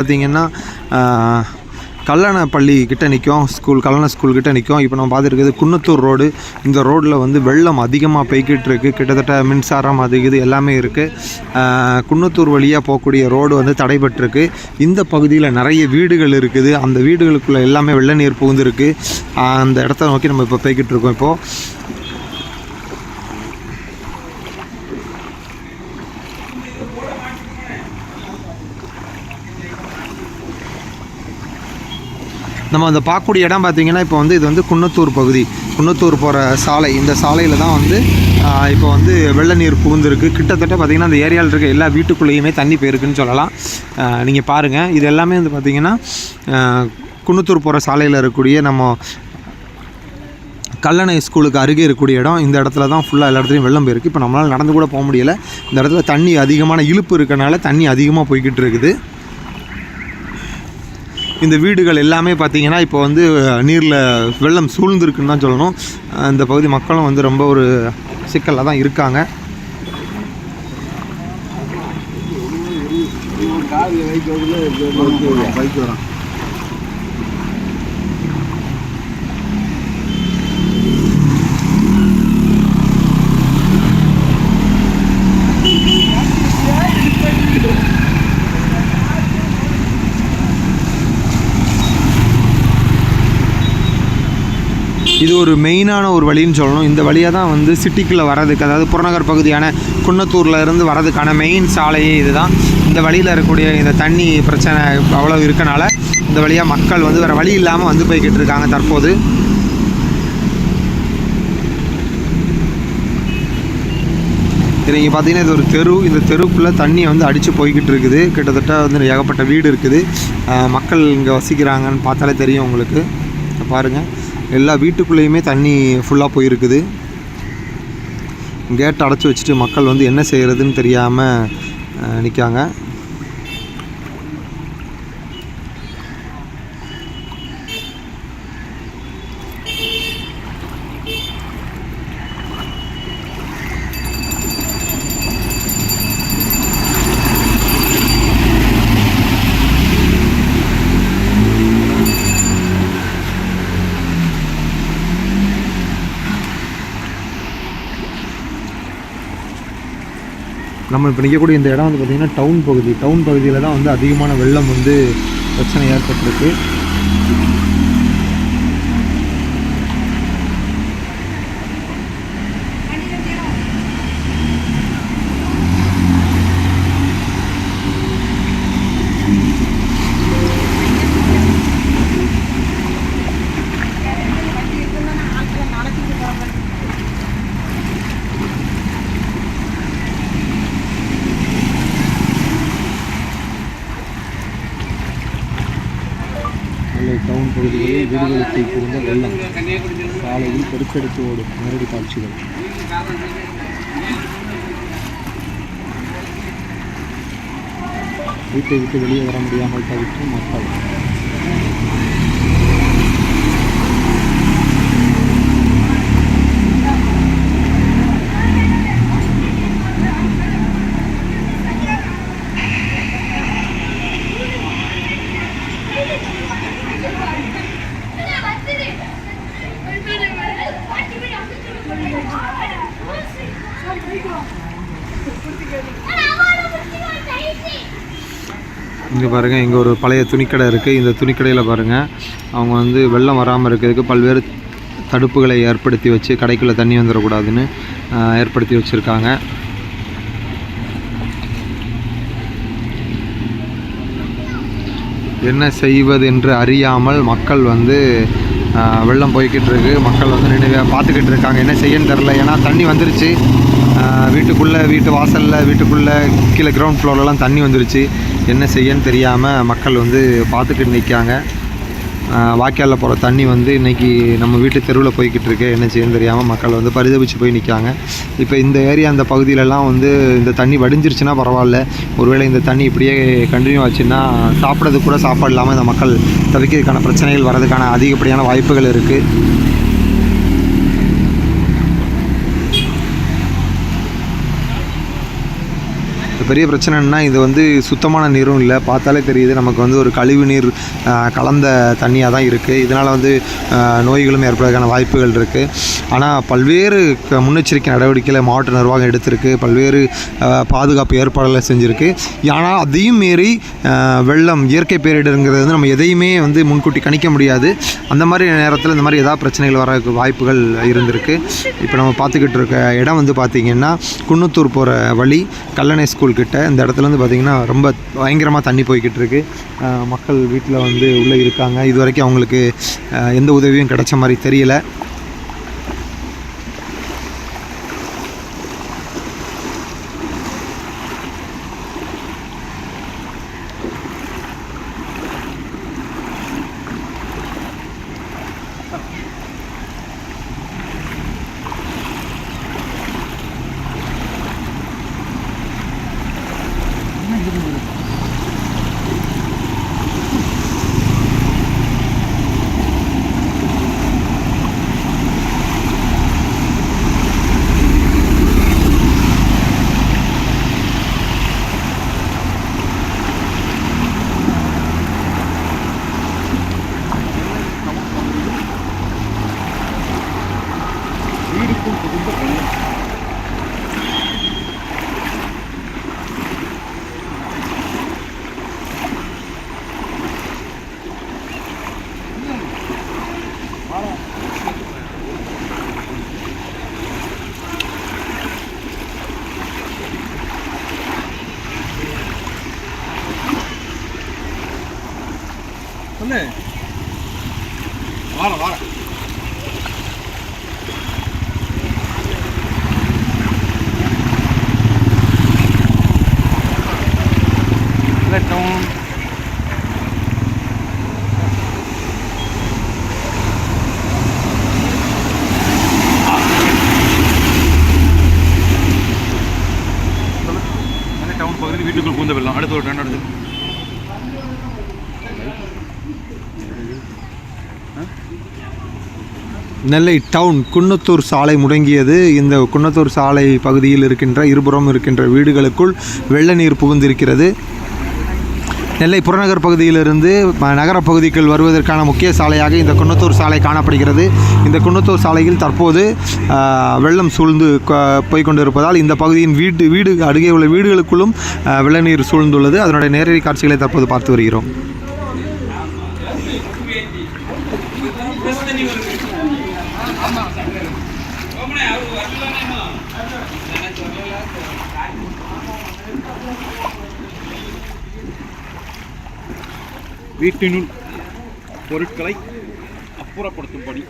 பார்த்தீங்கன்னா கல்லணை பள்ளி கிட்டே நிற்கும் ஸ்கூல் கல்லணை ஸ்கூல் கிட்டே நிற்கும் இப்போ நம்ம பார்த்துருக்குது குன்னத்தூர் ரோடு. இந்த ரோட்டில் வந்து வெள்ளம் அதிகமாக போய்கிட்டு இருக்குது கிட்டத்தட்ட மின்சாரம் அது இது எல்லாமே இருக்குது குன்னத்தூர் வழியாக போகக்கூடிய ரோடு வந்து தடைபட்டிருக்கு. இந்த பகுதியில் நிறைய வீடுகள் இருக்குது. அந்த வீடுகளுக்குள்ளே எல்லாமே வெள்ள நீர் புகுந்துருக்கு. அந்த இடத்த நோக்கி நம்ம இப்போ போய்கிட்டு இருக்கோம் இப்போது நம்ம அந்த பார்க்கக்கூடிய இடம் பார்த்தீங்கன்னா இப்போ வந்து இது வந்து குன்னத்தூர் பகுதி. குன்னத்தூர் போகிற சாலை. இந்த சாலையில் தான் வந்து இப்போ வந்து வெள்ள நீர் புகுந்திருக்கு. கிட்டத்தட்ட பார்த்தீங்கன்னா அந்த ஏரியாவில் இருக்க எல்லா வீட்டுக்குள்ளேயுமே தண்ணி போயிருக்குன்னு சொல்லலாம். நீங்கள் பாருங்கள் இது எல்லாமே வந்து பார்த்திங்கன்னா குன்னத்தூர் போகிற சாலையில் இருக்கக்கூடிய நம்ம கல்லணை ஸ்கூலுக்கு அருகே இருக்கக்கூடிய இடம். இந்த இடத்துல தான் ஃபுல்லாக எல்லா இடத்துலையும் வெள்ளம் போயிருக்கு. இப்போ நம்மளால் நடந்து கூட போக முடியலை. இந்த இடத்துல தண்ணி அதிகமான இழுப்பு இருக்கனால தண்ணி அதிகமாக போய்கிட்டு இருக்குது. இந்த வீடுகள் எல்லாமே பார்த்தீங்கன்னா இப்போ வந்து நீரில் வெள்ளம் சூழ்ந்துருக்குன்னு தான் சொல்லணும். இந்த பகுதி மக்களும் வந்து ரொம்ப ஒரு சிக்கலில் தான் இருக்காங்க. இது ஒரு மெயினான ஒரு வழின்னு சொல்லணும். இந்த வழியாக தான் வந்து சிட்டிக்குள்ளே வரதுக்கு அதாவது புறநகர் பகுதியான குன்னத்தூரில் இருந்து வரதுக்கான மெயின் சாலையே இதுதான். இந்த வழியில் இருக்கக்கூடிய இந்த தண்ணி பிரச்சனை அவ்வளோ இருக்கனால இந்த வழியாக மக்கள் வந்து வேறு வழி இல்லாமல் வந்து போய்கிட்டு இருக்காங்க தற்போது. நீங்கள் பார்த்தீங்கன்னா இது ஒரு தெரு. இந்த தெருக்குள்ளே தண்ணி வந்து அடித்து போய்கிட்டு இருக்குது. கிட்டத்தட்ட வந்து ஏகப்பட்ட வீடு இருக்குது. மக்கள் இங்கே வசிக்கிறாங்கன்னு பார்த்தாலே தெரியும் உங்களுக்கு. பாருங்கள் எல்லா வீட்டுக்குள்ளேயுமே தண்ணி ஃபுல்லாக போயிருக்குது. கேட் அடைச்சி வச்சுட்டு மக்கள் வந்து என்ன செய்கிறதுன்னு தெரியாமல் நிற்காங்க நம்ம இப்போ நிற்கக்கூடிய இந்த இடம் வந்து பார்த்திங்கன்னா டவுன் பகுதி. டவுன் பகுதியில் தான் வந்து அதிகமான வெள்ளம் வந்து பிரச்சனை ஏற்பட்டிருக்கு. நெல்லை பகுதிகளில் வீடுகளுக்கு புகுந்த வெள்ளம். சாலையில் பெருக்கெடுத்து ஓடும் நேரடி காட்சிகள். வீட்டை விட்டு வெளியே வர முடியாமல் தவிர்த்து மக்கள் இங்கே பாருங்கள் இங்கே ஒரு பழைய துணிக்கடை இருக்குது இந்த துணிக்கடையில் பாருங்கள் அவங்க வந்து வெள்ளம் வராமல் இருக்கிறதுக்கு பல்வேறு தடுப்புகளை ஏற்படுத்தி வச்சு கடைக்குள்ளே தண்ணி வந்துடக்கூடாதுன்னு ஏற்படுத்தி வச்சுருக்காங்க. என்ன செய்வது என்று அறியாமல் மக்கள் வந்து வெள்ளம் போய்கிட்டு இருக்கு. மக்கள் வந்து நினைவாக பார்த்துக்கிட்டு இருக்காங்க. என்ன செய்யன்னு தெரில ஏன்னா தண்ணி வந்துருச்சு. வீட்டுக்குள்ளே வீட்டு வாசலில் வீட்டுக்குள்ளே கீழே கிரவுண்ட் ஃப்ளோர்லலாம் தண்ணி வந்துருச்சு. என்ன செய்யன்னு தெரியாமல் மக்கள் வந்து பார்த்துக்கிட்டு நிற்காங்க வாய்க்காலில் போகிற தண்ணி வந்து இன்றைக்கி நம்ம வீட்டு தெருவில் போய்கிட்டு இருக்கு. என்ன செய்யணும் தெரியாமல் மக்கள் வந்து பரிதவிச்சு போய் நிற்காங்க இப்போ இந்த ஏரியா அந்த பகுதியிலலாம் வந்து இந்த தண்ணி வடிஞ்சிருச்சுன்னா பரவாயில்ல. ஒருவேளை இந்த தண்ணி இப்படியே கண்டினியூ ஆச்சுன்னா சாப்பிட்றதுக்கு கூட சாப்பாடு இல்லாமல் இந்த மக்கள் தவிக்கிறதுக்கான பிரச்சனைகள் வர்றதுக்கான அதிகப்படியான வாய்ப்புகள் இருக்குது பெரிய பெரிய பிரச்சனைன்னா இது வந்து சுத்தமான நீரும் இல்லை. பார்த்தாலே தெரியுது நமக்கு வந்து ஒரு கழிவு நீர் கலந்த தண்ணியாக தான் இருக்குது இதனால் வந்து நோய்களும் ஏற்படுறதுக்கான வாய்ப்புகள் இருக்குது ஆனால் பல்வேறு க- முன்னெச்சரிக்கை நடவடிக்கைகளை மாவட்ட நிர்வாகம் எடுத்திருக்கு. பல்வேறு பாதுகாப்பு ஏற்பாடுகளை செஞ்சுருக்கு. ஆனால் அதையும் மீறி வெள்ளம் இயற்கை பேரிடருங்கிறது வந்து நம்ம எதையுமே வந்து முன்கூட்டி கணிக்க முடியாது. அந்த மாதிரி நேரத்தில் இந்த மாதிரி ஏதாவது பிரச்சனைகள் வர வாய்ப்புகள் இருந்திருக்கு. இப்போ நம்ம பார்த்துக்கிட்டு இருக்க இடம் வந்து பார்த்திங்கன்னா குன்னத்தூர் போகிற வழி கல்லணை ஸ்கூல் கிட்ட. இந்த இடத்துல பார்த்திங்கன்னா ரொம்ப பயங்கரமாக தண்ணி போய்கிட்டு இருக்கு. மக்கள் வீட்டில் வந்து உள்ளே இருக்காங்க. இது வரைக்கும் அவங்களுக்கு எந்த உதவியும் கிடைச்ச மாதிரி தெரியல. சொல்லு வாரம் வாரம் டவுன் டவுன் பகுதியில் வீட்டுக்குள் பூந்த வெள்ளம்? அடுத்து ஒரு ரெண்டு அடுத்து. நெல்லை டவுன் குன்னத்தூர் சாலை முடங்கியது. இந்த குன்னத்தூர் சாலை பகுதியில் இருக்கின்ற இருபுறம் இருக்கின்ற வீடுகளுக்குள் வெள்ள நீர் புகுந்திருக்கிறது. நெல்லை புறநகர் பகுதியிலிருந்து ம- நகரப் பகுதிக்குள் வருவதற்கான முக்கிய சாலையாக இந்த குன்னத்தூர் சாலை காணப்படுகிறது. இந்த குன்னத்தூர் சாலையில் தற்போது வெள்ளம் சூழ்ந்து க- கொண்டிருப்பதால் இந்த பகுதியின் வீட்டு வீடு அருகே உள்ள வீடுகளுக்குள்ளும் வெள்ளநீர் வெள்ள நீர் சூழ்ந்துள்ளது. அதனுடைய நேரடி காட்சிகளை தற்போது பார்த்து வருகிறோம். வீட்டினுள் பொருட்களை அப்புறப்படுத்தும்படி.